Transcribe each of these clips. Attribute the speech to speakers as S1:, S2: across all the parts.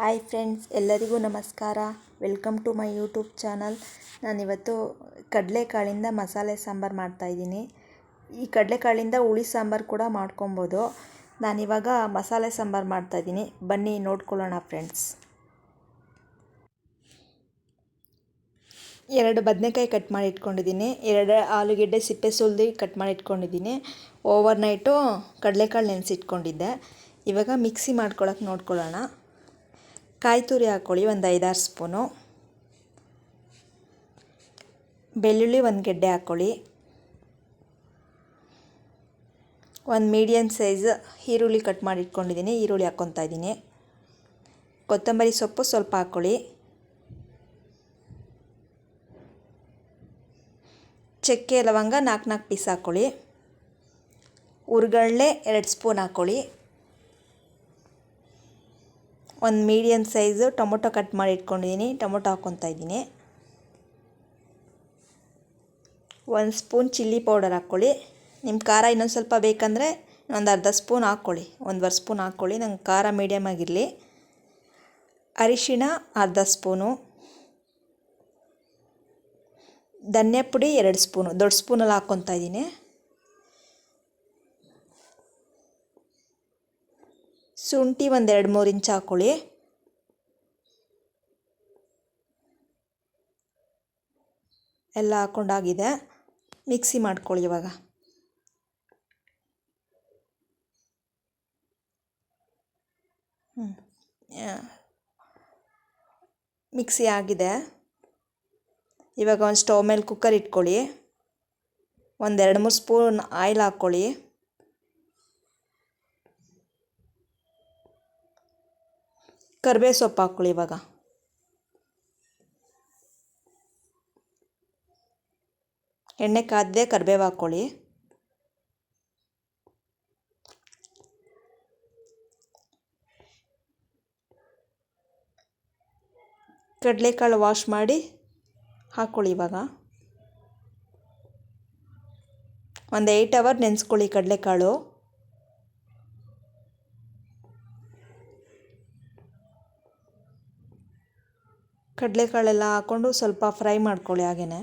S1: Hi friends, ಎಲ್ಲರಿಗೂ ನಮಸ್ಕಾರ. Welcome to my YouTube channel. ನಾನಿವತ್ತು ಕಡಲೆಕಾಳಿಂದ ಮಸಾಲೆ ಸಾಂಬಾರು ಮಾಡ್ತಾಯಿದ್ದೀನಿ ಈ ಕಡಲೆಕಾಳಿಂದ ಹುಳಿ ಸಾಂಬಾರು ಕೂಡ ಮಾಡ್ಕೊಬೋದು. ನಾನಿವಾಗ ಮಸಾಲೆ ಸಾಂಬಾರು ಮಾಡ್ತಾಯಿದ್ದೀನಿ ಬನ್ನಿ, ನೋಡ್ಕೊಳ್ಳೋಣ ಫ್ರೆಂಡ್ಸ್. ಎರಡು ಬದನೆಕಾಯಿ ಕಟ್ ಮಾಡಿ ಇಟ್ಕೊಂಡಿದ್ದೀನಿ. ಎರಡು ಆಲೂಗೆಡ್ಡೆ ಸಿಪ್ಪೆ ಸುಲಿದು ಕಟ್ ಮಾಡಿ ಇಟ್ಕೊಂಡಿದ್ದೀನಿ. ಓವರ್ ನೈಟು ಕಡಲೆಕಾಳು ನೆನೆಸಿಟ್ಕೊಂಡಿದ್ದೆ. ಇವಾಗ ಮಿಕ್ಸಿ ಮಾಡ್ಕೊಳಕ್ಕೆ ನೋಡ್ಕೊಳ್ಳೋಣ. ಕಾಯಿ ತುರಿ ಹಾಕ್ಕೊಳ್ಳಿ, ಒಂದು ಐದಾರು ಸ್ಪೂನು. ಬೆಳ್ಳುಳ್ಳಿ ಒಂದು ಗೆಡ್ಡೆ ಹಾಕ್ಕೊಳ್ಳಿ. ಒಂದು ಮೀಡಿಯಮ್ ಸೈಜ್ ಈರುಳ್ಳಿ ಕಟ್ ಮಾಡಿ ಇಟ್ಕೊಂಡಿದ್ದೀನಿ, ಈರುಳ್ಳಿ ಹಾಕ್ಕೊತಾ ಇದ್ದೀನಿ. ಕೊತ್ತಂಬರಿ ಸೊಪ್ಪು ಸ್ವಲ್ಪ ಹಾಕ್ಕೊಳ್ಳಿ. ಚಕ್ಕೆ ಲವಂಗ ನಾಲ್ಕು ನಾಲ್ಕು ಪೀಸ್ ಹಾಕ್ಕೊಳ್ಳಿ. ಉರ್ಗಡ್ಲೆ ಎರಡು ಸ್ಪೂನ್ ಹಾಕ್ಕೊಳ್ಳಿ. ಒಂದು ಮೀಡಿಯಮ್ ಸೈಜು ಟೊಮೊಟೊ ಕಟ್ ಮಾಡಿ ಇಟ್ಕೊಂಡಿದ್ದೀನಿ ಟೊಮೊಟೊ ಹಾಕ್ಕೊತಾ ಇದ್ದೀನಿ. ಒಂದು ಸ್ಪೂನ್ ಚಿಲ್ಲಿ ಪೌಡರ್ ಹಾಕ್ಕೊಳ್ಳಿ. ನಿಮ್ಮ ಖಾರ ಇನ್ನೊಂದು ಸ್ವಲ್ಪ ಬೇಕಂದರೆ ಒಂದು ಅರ್ಧ ಸ್ಪೂನ್ ಹಾಕ್ಕೊಳ್ಳಿ. ಒಂದುವರೆ ಸ್ಪೂನ್ ಹಾಕ್ಕೊಳ್ಳಿ. ನಂಗೆ ಖಾರ ಮೀಡಿಯಮ್ ಆಗಿರಲಿ. ಅರಿಶಿಣ ಅರ್ಧ ಸ್ಪೂನು ಧನ್ಯ ಪುಡಿ ಎರಡು ಸ್ಪೂನು ದೊಡ್ಡ ಸ್ಪೂನಲ್ಲಿ ಹಾಕ್ಕೊತಾ ಇದ್ದೀನಿ. ಶುಂಠಿ ಒಂದೆರಡು ಮೂರು ಇಂಚು ಹಾಕ್ಕೊಳ್ಳಿ ಎಲ್ಲ ಹಾಕ್ಕೊಂಡಾಗಿದೆ ಮಿಕ್ಸಿ ಮಾಡ್ಕೊಳ್ಳಿ ಇವಾಗ. ಮಿಕ್ಸಿ ಆಗಿದೆ. ಇವಾಗ ಒಂದು ಸ್ಟವ್ ಮೇಲೆ ಕುಕ್ಕರ್ ಇಟ್ಕೊಳ್ಳಿ. ಒಂದು ಎರಡು ಮೂರು ಸ್ಪೂನ್ ಆಯಿಲ್ ಹಾಕ್ಕೊಳ್ಳಿ ಕರಿಬೇವು ಸೊಪ್ಪು ಹಾಕ್ಕೊಳ್ಳಿ ಇವಾಗ. ಎಣ್ಣೆ ಕಾದಿದೆ ಕರಿಬೇವು ಹಾಕ್ಕೊಳ್ಳಿ. ಕಡಲೆಕಾಳು ವಾಶ್ ಮಾಡಿ ಹಾಕ್ಕೊಳ್ಳಿ ಇವಾಗ. ಒಂದು ಏಯ್ಟ್ ಅವರ್ ನೆನೆಸ್ಕೊಳ್ಳಿ ಕಡಲೆಕಾಳು. ಕಡಲೆಕಾಳೆಲ್ಲ ಹಾಕ್ಕೊಂಡು ಸ್ವಲ್ಪ ಫ್ರೈ ಮಾಡ್ಕೊಳ್ಳಿ ಹಾಗೆಯೇ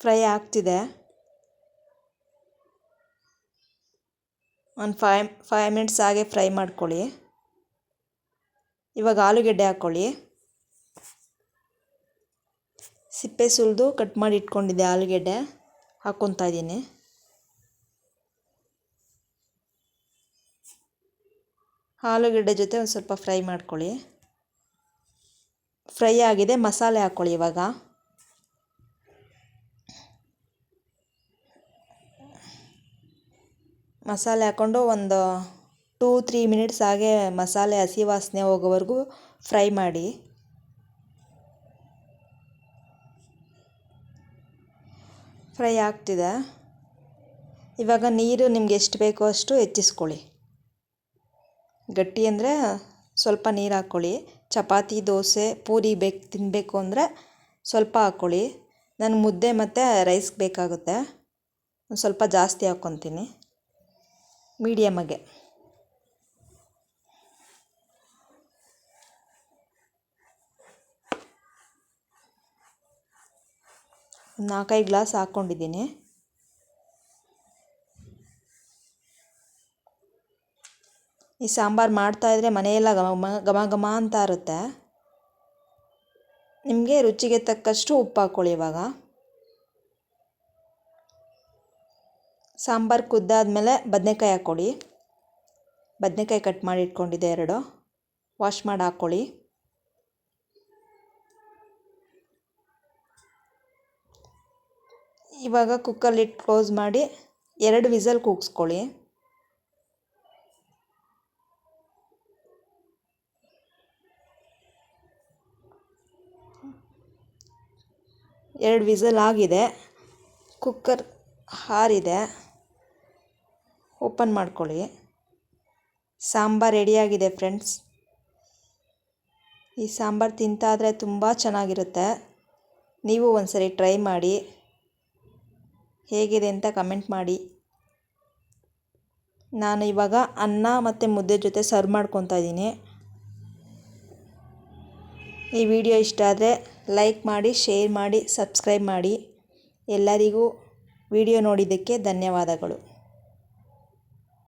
S1: ಫ್ರೈ ಆಗ್ತಿದೆ. ಒಂದು ಫೈವ್ ಫೈವ್ ಮಿನಿಟ್ಸ್ ಹಾಗೆ ಫ್ರೈ ಮಾಡ್ಕೊಳ್ಳಿ. ಇವಾಗ ಆಲೂಗೆಡ್ಡೆ ಹಾಕ್ಕೊಳ್ಳಿ ಸಿಪ್ಪೆ ಸುಲಿದು ಕಟ್ ಮಾಡಿ ಇಟ್ಕೊಂಡಿದ್ದೆ ಆಲೂಗೆಡ್ಡೆ. ಹಾಕ್ಕೊತಾ ಇದ್ದೀನಿ. ಆಲೂಗೆಡ್ಡೆ ಜೊತೆ ಒಂದು ಸ್ವಲ್ಪ ಫ್ರೈ ಮಾಡ್ಕೊಳ್ಳಿ. ಫ್ರೈ ಆಗಿದೆ, ಮಸಾಲೆ ಹಾಕ್ಕೊಳ್ಳಿ ಇವಾಗ. ಮಸಾಲೆ ಹಾಕ್ಕೊಂಡು ಒಂದು ಟೂ, ತ್ರೀ ಮಿನಿಟ್ಸ್ ಹಾಗೆ ಮಸಾಲೆ ಹಸಿ ವಾಸನೆ ಹೋಗೋವರೆಗೂ ಫ್ರೈ ಮಾಡಿ. ಫ್ರೈ ಆಗ್ತಿದೆ. ಇವಾಗ ನೀರು ನಿಮ್ಗೆ ಎಷ್ಟು ಬೇಕೋ ಅಷ್ಟು ಹೆಚ್ಚಿಸ್ಕೊಳ್ಳಿ. ಗಟ್ಟಿ ಅಂದರೆ ಸ್ವಲ್ಪ ನೀರು ಹಾಕ್ಕೊಳ್ಳಿ. ಚಪಾತಿ, ದೋಸೆ, ಪೂರಿ ಬೇಕು ತಿನ್ನಬೇಕು ಅಂದರೆ ಸ್ವಲ್ಪ ಹಾಕ್ಕೊಳ್ಳಿ. ನನಗೆ ಮುದ್ದೆ ಮತ್ತು ರೈಸ್ಗೆ ಬೇಕಾಗುತ್ತೆ. ಸ್ವಲ್ಪ ಜಾಸ್ತಿ ಹಾಕ್ಕೊತೀನಿ. ಮೀಡಿಯಮ್ಮಾಗೆ ನಾಲ್ಕೈದು ಗ್ಲಾಸ್ ಹಾಕ್ಕೊಂಡಿದ್ದೀನಿ. ಈ ಸಾಂಬಾರು ಮಾಡ್ತಾಯಿದ್ರೆ ಮನೆಯೆಲ್ಲ ಘಮ ಘಮ ಘಮ ಅಂತ ಇರುತ್ತೆ. ನಿಮಗೆ ರುಚಿಗೆ ತಕ್ಕಷ್ಟು ಉಪ್ಪು ಹಾಕ್ಕೊಳ್ಳಿ ಇವಾಗ. ಸಾಂಬಾರು ಕುದ್ದಾದಮೇಲೆ ಬದನೆಕಾಯಿ ಹಾಕ್ಕೊಳ್ಳಿ. ಬದನೆಕಾಯಿ ಕಟ್ ಮಾಡಿ ಇಟ್ಕೊಂಡಿದ್ದೆ ಎರಡು. ವಾಶ್ ಮಾಡಿ ಹಾಕ್ಕೊಳ್ಳಿ. ಇವಾಗ ಕುಕ್ಕರ್ಲಿಟ್ಟು ಕ್ಲೋಸ್ ಮಾಡಿ ಎರಡು ವಿಸಲ್ ಕೂಗಿಸ್ಕೊಳ್ಳಿ. ಎರಡು ವಿಸಲ್ ಆಗಿದೆ. ಕುಕ್ಕರ್ ಹಾರಿದೆ. ಓಪನ್ ಮಾಡ್ಕೊಳ್ಳಿ. ಸಾಂಬಾರು ರೆಡಿಯಾಗಿದೆ ಫ್ರೆಂಡ್ಸ್. ಈ ಸಾಂಬಾರು ತಿಂತಾದರೆ ತುಂಬ ಚೆನ್ನಾಗಿರುತ್ತೆ. ನೀವು ಒಂದ್ಸರಿ ಟ್ರೈ ಮಾಡಿ. ಹೇಗಿದೆ ಅಂತ ಕಮೆಂಟ್ ಮಾಡಿ. ನಾನು ಇವಾಗ ಅನ್ನ ಮತ್ತು ಮುದ್ದೆ ಜೊತೆ ಸರ್ವ್ ಮಾಡ್ಕೊತಾ ಇದ್ದೀನಿ. ಈ ವಿಡಿಯೋ ಇಷ್ಟ ಆದರೆ ಲೈಕ್ ಮಾಡಿ, ಶೇರ್ ಮಾಡಿ, ಸಬ್ಸ್ಕ್ರೈಬ್ ಮಾಡಿ. ಎಲ್ಲರಿಗೂ ವಿಡಿಯೋ ನೋಡಿದ್ದಕ್ಕೆ ಧನ್ಯವಾದಗಳು.